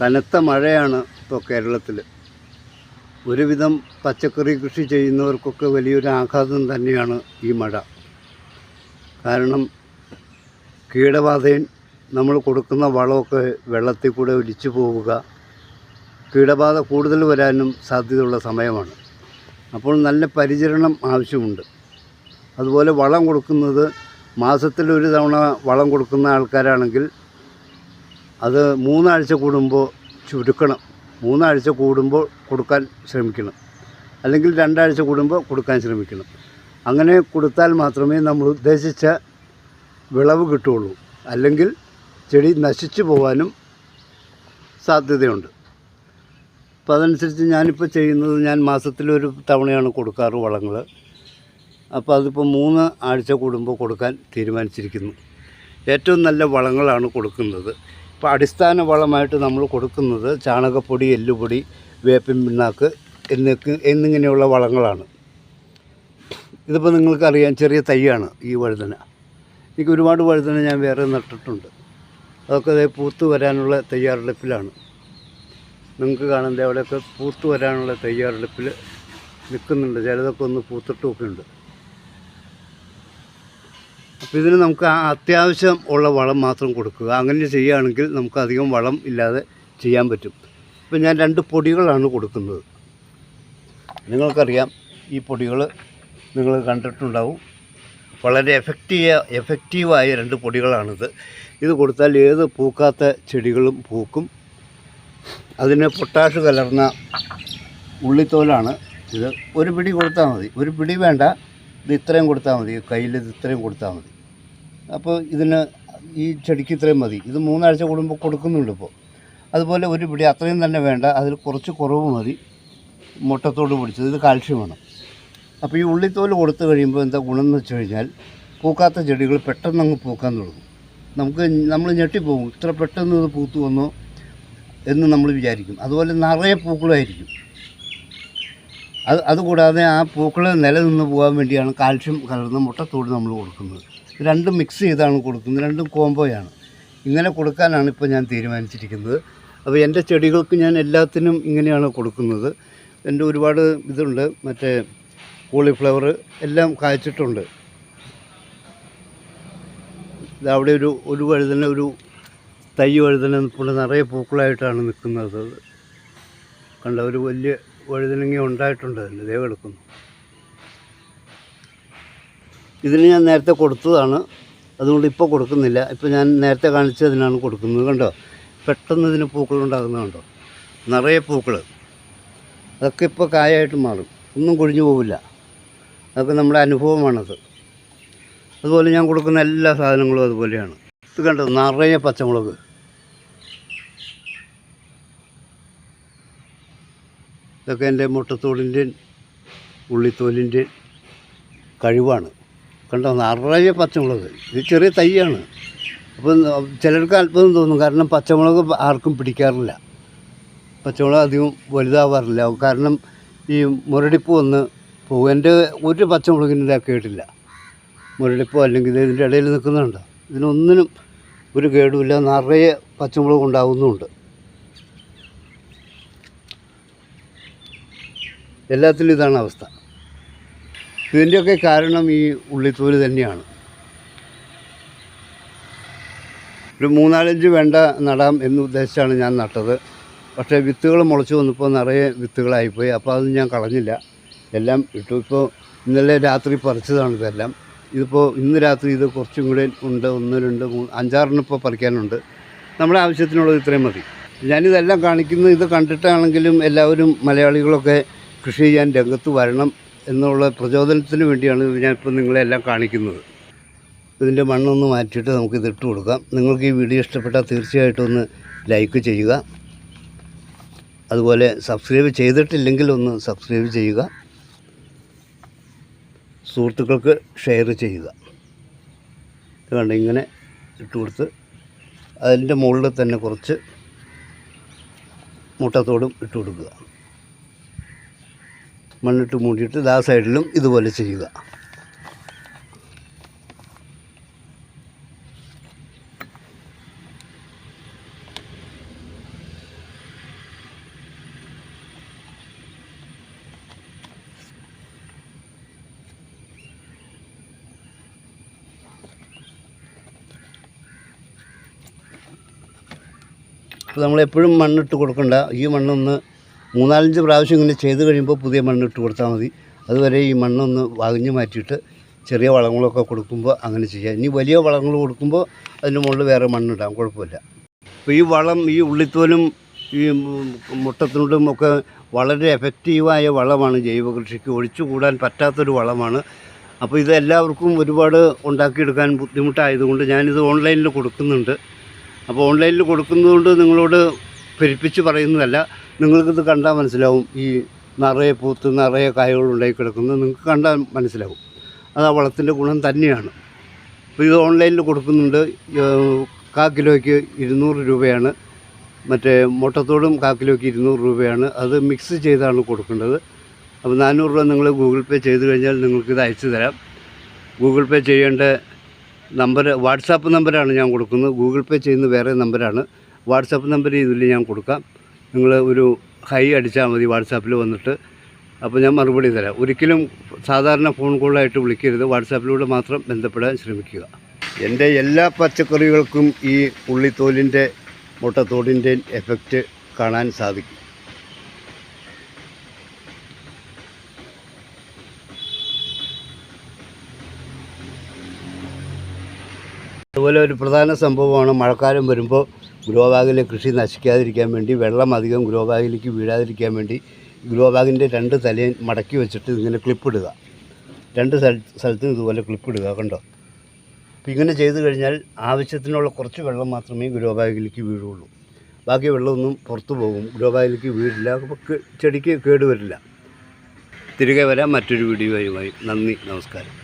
കനത്ത മഴയാണ് ഇപ്പോൾ കേരളത്തിൽ ഒരുവിധം പച്ചക്കറി കൃഷി ചെയ്യുന്നവർക്കൊക്കെ വലിയൊരു ആഘാതം തന്നെയാണ് ഈ മഴ. കാരണം കീടബാധയും നമ്മൾ കൊടുക്കുന്ന വളമൊക്കെ വെള്ളത്തിൽ കൂടെ ഒലിച്ചു പോവുക കീടബാധ കൂടുതൽ വരാനും സാധ്യതയുള്ള സമയമാണ്. അപ്പോൾ നല്ല പരിചരണം ആവശ്യമുണ്ട്. അതുപോലെ വളം കൊടുക്കുന്നത് മാസത്തിൽ ഒരു തവണ വളം കൊടുക്കുന്ന ആൾക്കാരാണെങ്കിൽ അത് മൂന്നാഴ്ച കൂടുമ്പോൾ ചുരുക്കണം. മൂന്നാഴ്ച കൂടുമ്പോൾ കൊടുക്കാൻ ശ്രമിക്കണം. അല്ലെങ്കിൽ രണ്ടാഴ്ച കൂടുമ്പോൾ കൊടുക്കാൻ ശ്രമിക്കണം. അങ്ങനെ കൊടുത്താൽ മാത്രമേ നമ്മൾ ഉദ്ദേശിച്ച വിളവ് കിട്ടുകയുള്ളൂ. അല്ലെങ്കിൽ ചെടി നശിച്ചു പോകാനും സാധ്യതയുണ്ട്. അപ്പോൾ അതനുസരിച്ച് ഞാനിപ്പോൾ ചെയ്യുന്നത് ഞാൻ മാസത്തിലൊരു തവണയാണ് കൊടുക്കാറ് വളങ്ങൾ അപ്പോൾ അതിപ്പോൾ മൂന്ന് ആഴ്ച കൂടുമ്പോൾ കൊടുക്കാൻ തീരുമാനിച്ചിരിക്കുന്നു. ഏറ്റവും നല്ല വളങ്ങളാണ് കൊടുക്കുന്നത്. ഇപ്പോൾ അടിസ്ഥാന വളമായിട്ട് നമ്മൾ കൊടുക്കുന്നത് ചാണകപ്പൊടി എല്ലുപൊടി വേപ്പിൻ പിണ്ണാക്ക് എന്നൊക്കെ എന്നിങ്ങനെയുള്ള വളങ്ങളാണ്. ഇതിപ്പോൾ നിങ്ങൾക്കറിയാം ചെറിയ തൈയാണ് ഈ വഴുതന. എനിക്ക് ഒരുപാട് വഴുതന ഞാൻ വേറെ നട്ടിട്ടുണ്ട്. അതൊക്കെ അതേ പൂത്ത് വരാനുള്ള തയ്യാറെടുപ്പിലാണ്. നിങ്ങൾക്ക് കാണുന്നത് അവിടെയൊക്കെ പൂത്ത് വരാനുള്ള തയ്യാറെടുപ്പിൽ നിൽക്കുന്നുണ്ട്. ചിലതൊക്കെ ഒന്ന് പൂത്തിട്ടുമൊക്കെ ഉണ്ട് അപ്പോൾ ഇതിന് നമുക്ക് അത്യാവശ്യം ഉള്ള വളം മാത്രം കൊടുക്കുക. അങ്ങനെ ചെയ്യുകയാണെങ്കിൽ നമുക്ക് അധികം വളം ഇല്ലാതെ ചെയ്യാൻ പറ്റും. ഇപ്പം ഞാൻ രണ്ട് പൊടികളാണ് കൊടുക്കുന്നത്. നിങ്ങൾക്കറിയാം ഈ പൊടികൾ നിങ്ങൾ കണ്ടിട്ടുണ്ടാവും. വളരെ എഫക്റ്റീവ് എഫക്റ്റീവായ രണ്ട് പൊടികളാണിത്. ഇത് കൊടുത്താൽ ഏത് പൂക്കാത്ത ചെടികളും പൂക്കും. അതിന് പൊട്ടാഷ് കലർന്ന ഉള്ളിത്തോലാണ് ഇത്. ഒരു പിടി കൊടുത്താൽ മതി. ഒരു പിടി വേണ്ട ഇത് ഇത്രയും കൊടുത്താൽ മതി. കയ്യിൽ ഇത് ഇത്രയും കൊടുത്താൽ മതി. അപ്പോൾ ഇതിന് ഈ ചെടിക്ക് ഇത്രയും മതി. ഇത് മൂന്നാഴ്ച കൂടുമ്പോൾ കൊടുക്കുന്നുണ്ട് ഇപ്പോൾ അതുപോലെ ഒരു പിടി അത്രയും തന്നെ വേണ്ട. അതിൽ കുറച്ച് കുറവ് മതി. മുട്ടത്തോട് പിടിച്ചത് ഇത് കാൽഷ്യമാണ് അപ്പോൾ ഈ ഉള്ളിത്തോൽ കൊടുത്തു കഴിയുമ്പോൾ എന്താ ഗുണം എന്ന് വെച്ച് കഴിഞ്ഞാൽ പൂക്കാത്ത ചെടികൾ പെട്ടെന്ന് അങ്ങ് പൂക്കാൻ തുടങ്ങും. നമുക്ക് നമ്മൾ ഞെട്ടിപ്പോകും ഇത്ര പെട്ടെന്ന് ഇത് പൂത്തു വന്നോ എന്ന് നമ്മൾ വിചാരിക്കും. അതുപോലെ നിറയെ പൂക്കളായിരിക്കും അത് അതുകൂടാതെ ആ പൂക്കൾ നിലനിന്ന് പോകാൻ വേണ്ടിയാണ് കാൽഷ്യം കലർന്ന മുട്ടത്തോട് നമ്മൾ കൊടുക്കുന്നത്. രണ്ടും മിക്സ് ചെയ്താണ് കൊടുക്കുന്നത്. രണ്ടും കോംബോയാണ് ഇങ്ങനെ കൊടുക്കാനാണ് ഇപ്പോൾ ഞാൻ തീരുമാനിച്ചിരിക്കുന്നത്. അപ്പോൾ എന്റെ ചെടികൾക്ക് ഞാൻ എല്ലാത്തിനും ഇങ്ങനെയാണ് കൊടുക്കുന്നത്. എന്റെ ഒരുപാട് ഇതുണ്ട്. മറ്റേ കോളിഫ്ലവർ എല്ലാം കായ്ച്ചിട്ടുണ്ട്. അവിടെ ഒരു ഒരു വഴുതന ഒരു തൈ വഴുതന ഇപ്പോൾ നിറയെ പൂക്കളായിട്ടാണ് നിൽക്കുന്നത്. കണ്ട ഒരു വലിയ വഴുതനങ്ങ ഉണ്ടായിട്ടുണ്ട്. അതിന് ദേ കിടക്കുന്നു ഇതിന് ഞാൻ നേരത്തെ കൊടുത്തതാണ്. അതുകൊണ്ട് ഇപ്പോൾ കൊടുക്കുന്നില്ല. ഇപ്പോൾ ഞാൻ നേരത്തെ കാണിച്ചതിനാണ് കൊടുക്കുന്നത്. കണ്ടോ? പെട്ടെന്ന് ഇതിന് പൂക്കൾ ഉണ്ടാകുന്നത് കണ്ടോ? നിറയെ പൂക്കൾ അതൊക്കെ ഇപ്പോൾ കായായിട്ട് മാറും. ഒന്നും കൊഴിഞ്ഞു പോവില്ല. അതൊക്കെ നമ്മുടെ അനുഭവമാണത്. അതുപോലെ ഞാൻ കൊടുക്കുന്ന എല്ലാ സാധനങ്ങളും അതുപോലെയാണ്. ഇത് കണ്ടോ? നിറയെ പച്ചമുളക്. ഇതൊക്കെ എന്റെ മുട്ടത്തോടിന്റെയും ഉള്ളിത്തോലിന്റെയും കഴിവാണ്. കണ്ടോ? നിറയെ പച്ചമുളക്. ഇത് ചെറിയ തൈയാണ്. അപ്പം ചിലർക്ക് അല്പം തോന്നും. കാരണം പച്ചമുളക് ആർക്കും പിടിക്കാറില്ല. പച്ചമുളക് അധികം വലുതാവാറില്ല. കാരണം ഈ മുരടിപ്പ് വന്ന് പോകും എന്റെ ഒരു പച്ചമുളകിന്റെ ഇതാ കേട്ടില്ല മുരടിപ്പോ അല്ലെങ്കിൽ ഇത് ഇതിന്റെ ഇടയിൽ നിൽക്കുന്നുണ്ടോ? ഇതിനൊന്നിനും ഒരു കേടുമില്ല. നിറയെ പച്ചമുളക് ഉണ്ടാവുന്നുമുണ്ട്. എല്ലാത്തിലും ഇതാണ് അവസ്ഥ. ഇതിന്റെയൊക്കെ കാരണം ഈ ഉള്ളിത്തോൽ തന്നെയാണ്. ഒരു മൂന്നാലഞ്ച് വേണ്ട നടാം എന്ന് ഉദ്ദേശിച്ചാണ് ഞാൻ നട്ടത്. പക്ഷേ വിത്തുകൾ മുളച്ചു വന്നപ്പോൾ നിറയെ വിത്തുകളായിപ്പോയി. അപ്പോൾ അത് ഞാൻ കളഞ്ഞില്ല. എല്ലാം ഇട്ടു. ഇപ്പോൾ ഇന്നലെ രാത്രി പറിച്ചതാണ് ഇതെല്ലാം. ഇതിപ്പോൾ ഇന്ന് രാത്രി ഇത് കുറച്ചും കൂടെ ഉണ്ട്. ഒന്ന് രണ്ട് മൂന്ന് അഞ്ചാറിനും ഇപ്പോൾ പറിക്കാനുണ്ട്. നമ്മുടെ ആവശ്യത്തിനുള്ളത് ഇത്രയും മതി. ഞാനിതെല്ലാം കാണിക്കുന്നത് ഇത് കണ്ടിട്ടാണെങ്കിലും എല്ലാവരും മലയാളികളൊക്കെ കൃഷി ചെയ്യാൻ രംഗത്ത് വരണം. എന്നുള്ള പ്രചോദനത്തിന് വേണ്ടിയാണ് ഞാനിപ്പോൾ നിങ്ങളെല്ലാം കാണിക്കുന്നത്. ഇതിന്റെ മണ്ണൊന്ന് മാറ്റിയിട്ട് നമുക്ക് ഇത് ഇട്ട് കൊടുക്കാം. നിങ്ങൾക്ക് ഈ വീഡിയോ ഇഷ്ടപ്പെട്ടാൽ തീർച്ചയായിട്ടും ഒന്ന് ലൈക്ക് ചെയ്യുക. അതുപോലെ സബ്സ്ക്രൈബ് ചെയ്തിട്ടില്ലെങ്കിൽ ഒന്ന് സബ്സ്ക്രൈബ് ചെയ്യുക. സുഹൃത്തുക്കൾക്ക് ഷെയർ ചെയ്യുക. കണ്ട ഇങ്ങനെ ഇട്ട് കൊടുത്ത് അതിന്റെ മുകളിൽ തന്നെ കുറച്ച് മുട്ടത്തോടും ഇട്ട് കൊടുക്കുക. മണ്ണിട്ട് മൂടിയിട്ട് ആ സൈഡിലും ഇതുപോലെ ചെയ്യുക. അപ്പോൾ നമ്മളെപ്പോഴും മണ്ണിട്ട് കൊടുക്കണ്ട. ഈ മണ്ണൊന്ന് മൂന്നാലഞ്ച് പ്രാവശ്യം ഇങ്ങനെ ചെയ്ത് കഴിയുമ്പോൾ പുതിയ മണ്ണ് ഇട്ട് കൊടുത്താൽ മതി. അതുവരെ ഈ മണ്ണൊന്ന് വകഞ്ഞ് മാറ്റിയിട്ട് ചെറിയ വളങ്ങളൊക്കെ കൊടുക്കുമ്പോൾ അങ്ങനെ ചെയ്യാം. ഇനി വലിയ വളങ്ങൾ കൊടുക്കുമ്പോൾ അതിന് മുകളിൽ വേറെ മണ്ണിടാം കുഴപ്പമില്ല. അപ്പോൾ ഈ വളം ഈ ഉള്ളിത്തോലും ഈ മുട്ടത്തിനോടും ഒക്കെ വളരെ എഫക്റ്റീവായ വളമാണ് ജൈവ കൃഷിക്ക് ഒഴിച്ചുകൂടാൻ പറ്റാത്തൊരു വളമാണ്. അപ്പോൾ ഇത് എല്ലാവർക്കും ഒരുപാട് ഉണ്ടാക്കിയെടുക്കാൻ ബുദ്ധിമുട്ടായതുകൊണ്ട് ഞാനിത് ഓൺലൈനിൽ കൊടുക്കുന്നുണ്ട്. അപ്പോൾ ഓൺലൈനിൽ കൊടുക്കുന്നതുകൊണ്ട് നിങ്ങളോട് പെരുപ്പിച്ച് പറയുന്നതല്ല. നിങ്ങൾക്കിത് കണ്ടാൽ മനസ്സിലാവും. ഈ നിറയെ പൂത്ത് നിറയെ കായകൾ ഉണ്ടായി കിടക്കുന്നത് നിങ്ങൾക്ക് കണ്ടാൽ മനസ്സിലാവും. അത് ആ വളത്തിന്റെ ഗുണം തന്നെയാണ്. ഇപ്പോൾ ഇത് ഓൺലൈനിൽ കൊടുക്കുന്നുണ്ട്. കാ കിലോയ്ക്ക് ഇരുന്നൂറ് രൂപയാണ്. മറ്റേ മുട്ടത്തോടും കാ കിലോയ്ക്ക് ഇരുന്നൂറ് രൂപയാണ്. അത് മിക്സ് ചെയ്താണ് കൊടുക്കേണ്ടത്. അപ്പോൾ നാനൂറ് രൂപ നിങ്ങൾ ഗൂഗിൾ പേ ചെയ്ത് കഴിഞ്ഞാൽ നിങ്ങൾക്കിത് അയച്ചു തരാം. ഗൂഗിൾ പേ ചെയ്യേണ്ട നമ്പർ വാട്സാപ്പ് നമ്പറാണ് ഞാൻ കൊടുക്കുന്നത്. ഗൂഗിൾ പേ ചെയ്യുന്ന വേറെ നമ്പറാണ് വാട്സാപ്പ് നമ്പർ ഇതിൽ ഞാൻ കൊടുക്കാം. നിങ്ങൾ ഒരു ഹൈ അടിച്ചാൽ മതി വാട്സാപ്പിൽ വന്നിട്ട്. അപ്പോൾ ഞാൻ മറുപടി തരാം. ഒരിക്കലും സാധാരണ ഫോൺ കോളായിട്ട് വിളിക്കരുത്. വാട്സാപ്പിലൂടെ മാത്രം ബന്ധപ്പെടാൻ ശ്രമിക്കുക. എന്റെ എല്ലാ പച്ചക്കറികൾക്കും ഈ ഉള്ളിത്തോലിന്റെ മുട്ടത്തോടിന്റെ എഫക്റ്റ് കാണാൻ സാധിക്കും. അതുപോലെ ഒരു പ്രധാന സംഭവമാണ് മഴക്കാലം വരുമ്പോൾ ഗ്രോ ബാഗിലെ കൃഷി നശിക്കാതിരിക്കാൻ വേണ്ടി വെള്ളം അധികം ഗ്രോ ബാഗിലേക്ക് വീഴാതിരിക്കാൻ വേണ്ടി ഗ്രോ ബാഗിന്റെ രണ്ട് തലയും മടക്കി വെച്ചിട്ട് ഇങ്ങനെ ക്ലിപ്പിടുക. രണ്ട് സ്ഥല സ്ഥലത്തും ഇതുപോലെ ക്ലിപ്പിടുക കണ്ടോ? അപ്പോൾ ഇങ്ങനെ ചെയ്തു കഴിഞ്ഞാൽ ആവശ്യത്തിനുള്ള കുറച്ച് വെള്ളം മാത്രമേ ഗ്രോ ബാഗിലേക്ക് വീഴുള്ളൂ. ബാക്കി വെള്ളമൊന്നും പുറത്തു പോകും ഗ്രോ ബാഗിലേക്ക് വീഴില്ല അപ്പോൾ ചെടിക്ക് കേടുവരില്ല തിരികെ വരാം മറ്റൊരു വീഡിയോയുമായി. നന്ദി നമസ്കാരം.